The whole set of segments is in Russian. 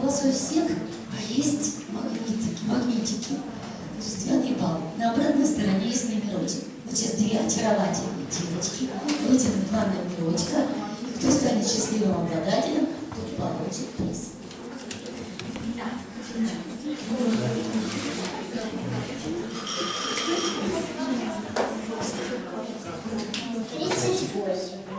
Вас у всех есть магнитики, магнитики. Жестяный бал. На обратной стороне есть номерочек. Вот сейчас две очаровательные девочки вытянут два номерочка. И кто станет счастливым обладателем, тот получит приз. Тридцать.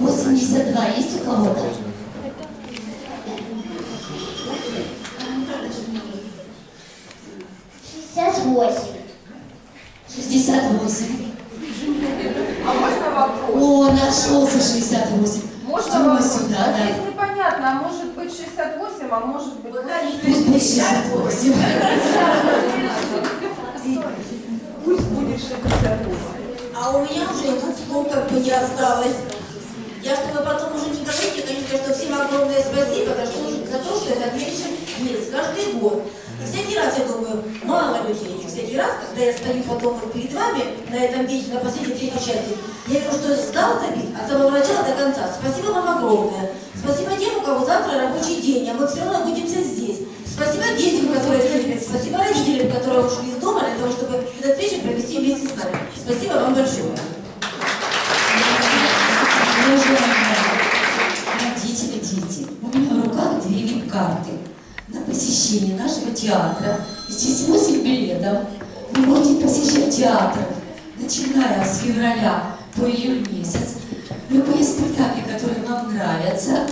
82 есть у кого-то? Шестьдесят восемь. 68. А можно вопрос? О, нашелся 68. Можно Мы вопрос? сюда, да? Здесь непонятно, а может быть 68, а может быть... Пусть будет 68. Пусть будет 68. А у меня уже ну, как бы не осталось. Я, чтобы потом уже не говорить, конечно, что всем огромное спасибо за, что, за то, что этот вечер есть каждый год. И всякий раз я думаю, мало людей. И всякий раз, когда я стою потом вот перед вами на этом вечере, на последней третьей части, я говорю, что стал забить от самого начала до конца. Спасибо огромное. Спасибо тем, у кого завтра рабочий день, а мы все равно находимся здесь. Спасибо детям, которые пришли. Спасибо родителям, которые ушли из дома для того, чтобы этот вечер провести вместе с нами. Спасибо вам большое. Родители, дети, у меня в руках две вип-карты на посещение нашего театра. Здесь 8 билетов. Вы можете посещать театр, начиная с февраля по июль месяц. Любые спектакли, которые вам нравятся.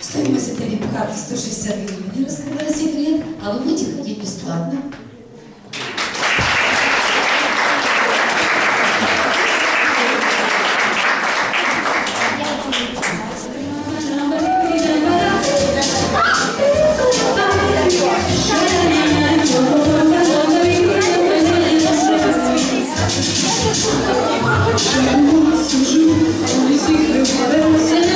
Стоимость этой 160 гривен, не раскрывая секрет, а вы будете ходить бесплатно. Et